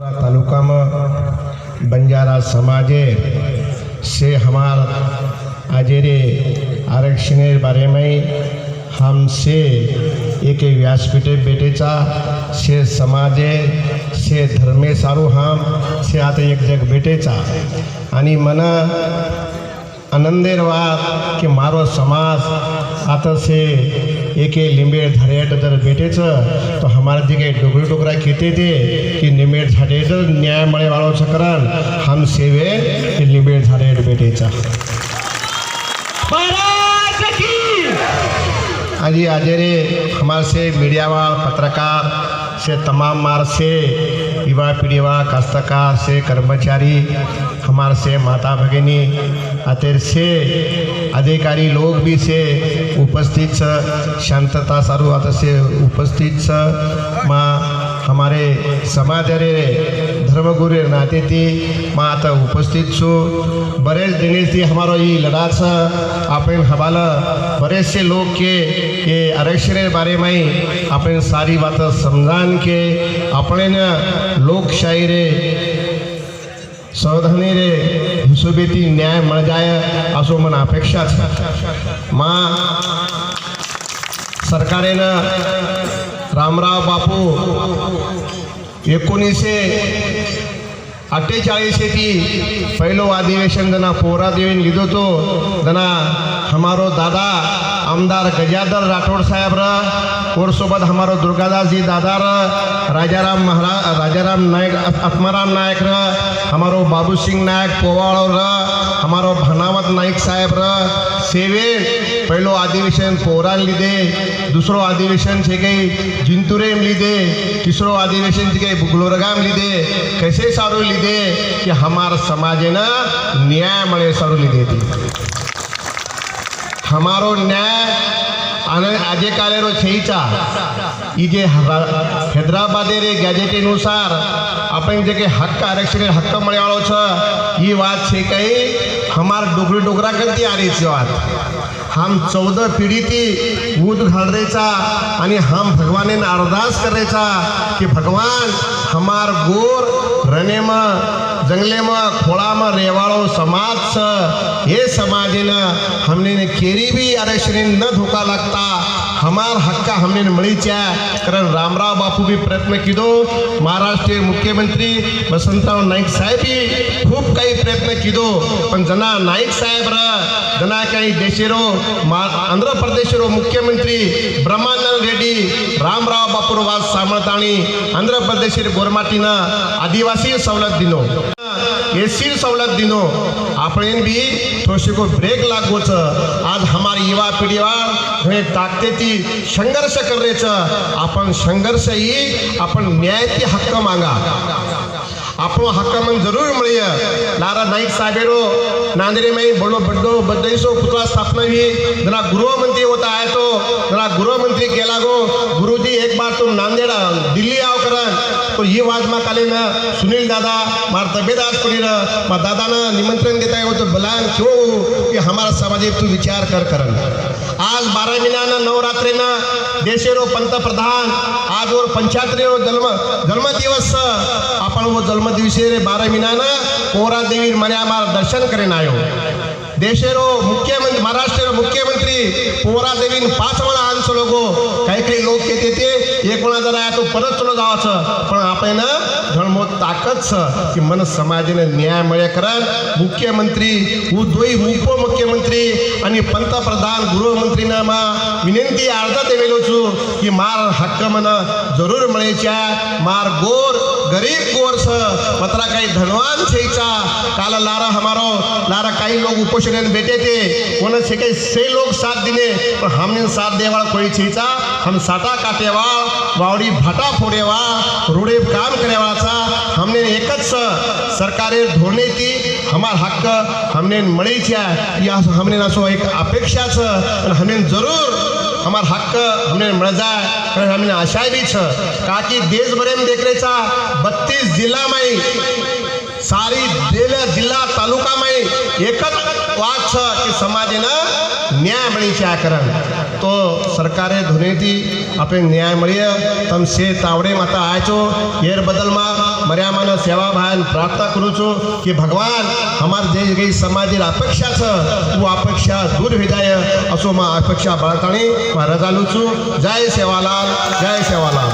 तालुका में बंजारा समाजे से हमार आजेरे आरक्षण बारे में हमसे एक व्यासपीठे बेटेचा से समाजे से धर्मे सारू हम से आता एक जग बेटेचा आणि मना આનંદેર વાત કે મારો સમાજ આતસે એકે લીંબેડ ધરેટ દર બેઠે છે તો હમારા જે કંઈ ડુગરી ડુગરા ખેતે તે કે લીંબેડ ઝાડેટ ન્યાય મળે વાળો છકરાન હમ સેવે કે લીંબેડ ઝાડેટ બેઠે છે આજે આજે રે હમારે સે મીડિયાવાળા પત્રકાર સે તમામ માર સે યુવા પીઢીવાળા કાસ્તકાર સે કર્મચારી हमारे से माता भगिनी अतेर से अधिकारी लोग भी से उपस्थित छ शांतता सारू आता से उपस्थित छ मा हमारे समाज रे धर्मगुरु नाते ती मा आता उपस्थित छो बरेच दिनेशी हमारो ये लढा छ आपण हवाला बरेचसे लोग के ये आरक्षण बारे में आपण सारी बात समजान के अपने न लोकशाही रे संविधानी रे हिशोबेती न्याय मिळ असो मन अपेक्षा मा सरकारेनं रामराव बापू एकोणीसशे अठ्ठेचाळीस ती पहिलो अधिवेशन जना पोरा देवीन लिधो तो. जना हमारो दादा आमदार गजाधर राठोड साहेब र और सोबत हमारो दुर्गादास जी दादा र राजाराम महाराज राजाराम नायक आत्माराम नायक र हमारो बाबू सिंह नायक पोवाळ र हमारो भनावत नाईक साहेब र सेवे पहिलो अधिवेशन पोरान लिधे दुसरो अधिवेशन છે કે જિંતુરેમ લીધે તીસરો अधिवेशन છે કે ગુલોરગામ લીધે કૈસે સારું લીધે કે હમાર સમાજને ન્યાય મળે સારું લીધે હતી हमारो न्याय અને આજે કાલેરો છેઈચા ઈ જે હૈદરાબાદે રે ગેજેટીનુસાર આપણે જે કે હક્ક આરક્ષણ હક્ક મળ્યાળો છે એ વાત છે કઈ हमार डोगरी डोगरा करती आ रही વાત हम चौदा पिढीती ऊद घालरेचा आणि हम भगवानेन अरदास करायचा की भगवान हमार गोर રનેમાં જંગલેમાં, ખોળામાં રહેવાળો સમાજ છે. એ સમાજના હમને કેરી બી અરેશ્રી ન ધોકા લાગતા. હમાર હક્કા હમને મળી છે કારણ રામરાવ બાપુ બી પ્રયત્ન કીધો. મહારાષ્ટ્રીય મુખ્યમંત્રી વસંતરાવ નાઈક સાહેબે ખૂબ કઈ પ્રયત્ન કીધો. પણ જના નાઈક સાહેબ જના કઈ દેશેરો આંધ્રપ્રદેશરો મુખ્યમંત્રી બ્રહ્માનંદ રેડ્ડી आंध्र प्रदेशरो मुख्यमंत्री ब्रह्मानंद रेड्डी रामराव बापूर वाद सामळताणी आंध्र प्रदेश गोरमाटीनं आदिवासी सवलत दिनो एसी सवलत दिनो आपण बी थोडीशी को ब्रेक लागवोच आज हमारी युवा पिढीवार हे ताकते ती संघर्ष करायचं आपण संघर्ष ही आपण न्यायती हक्क मागा આપણો હક્ક મન જરૂર મળીએ લારા નાઈક સાહેબેરો नांदेड़ी में बड़ो बड्डो बड्डईसो पुतळा स्थापना हुई जना गृह मंत्री होता है तो जना गृह मंत्री केला नांदेड़ दिल्ली आओ करन तो ये वाज मा काले ना सुनील दादा मार तबियत आज पड़ी रहा मा दादा ना निमंत्रण देता है तो बलान क्यों कि हमारा समाज तू विचार कर करन आज बारह महीना ना नवरात्रि ना देशेरो पंतप्रधान आज वर पंचायतरेरो जन्म जन्म दिवस आपण वो जन्म जन्मदिवशी रे महीना ना कोरा देवी मने मार दर्शन करेन आयो. देशेरो मुख्यमंत्री महाराष्ट्र मुख्यमंत्री पोरा देवीन पाच वेळा आमचं लोक काही काही लोक येते ते एक वेळा जरा तो परत चलो जावाचं पण आपण घणमोत ताकद छ की मन समाजाने न्याय मिळे कारण मुख्यमंत्री दोई उपमुख्यमंत्री आणि पंतप्रधान गृहमंत्रीना मा विनंती अर्धा देवेलो छू की मार हक्क मन जरूर मिळेच्या मार गोर गरीब गोर छ पत्रा काही धनवान छेचा काल लारा हमारो लारा काही लोग उपोषण बैठे थे कोण से कई से लोग साथ दिने पर हमने साथ देवाळ कोई छेचा हम साटा काटेवाळ वावडी भाटा फोडेवाळ रोडे काम करेवाळाचा. हमने एकच सरकारे धोने ती हमार हक्क हमने मडे छ्या या हमने असो एक अपेक्षा छ आणि हमने जरूर हमार हक्क हमने मजा हमने आशा भी छ। काकि देश भर में देख रहे बत्तीस जिला में सारी जिल्हा जिल्हा तालुका में एकच વાત છે કે સમાજને ન્યાય મળી છે આ કરણ તો સરકારે ધુનેથી આપણે ન્યાય મળીએ તમે સે તાવડે માતા આયા છો એર બદલમાં મર્યામાનો સેવા ભાન પ્રાર્થના કરું છું કે ભગવાન અમારી જે કઈ સમાજની અપેક્ષા છે હું અપેક્ષા દૂર વિધાય અસોમાં અપેક્ષા બાળતાણી રજા લઉં છું જય સેવાલાલ જય સેવાલાલ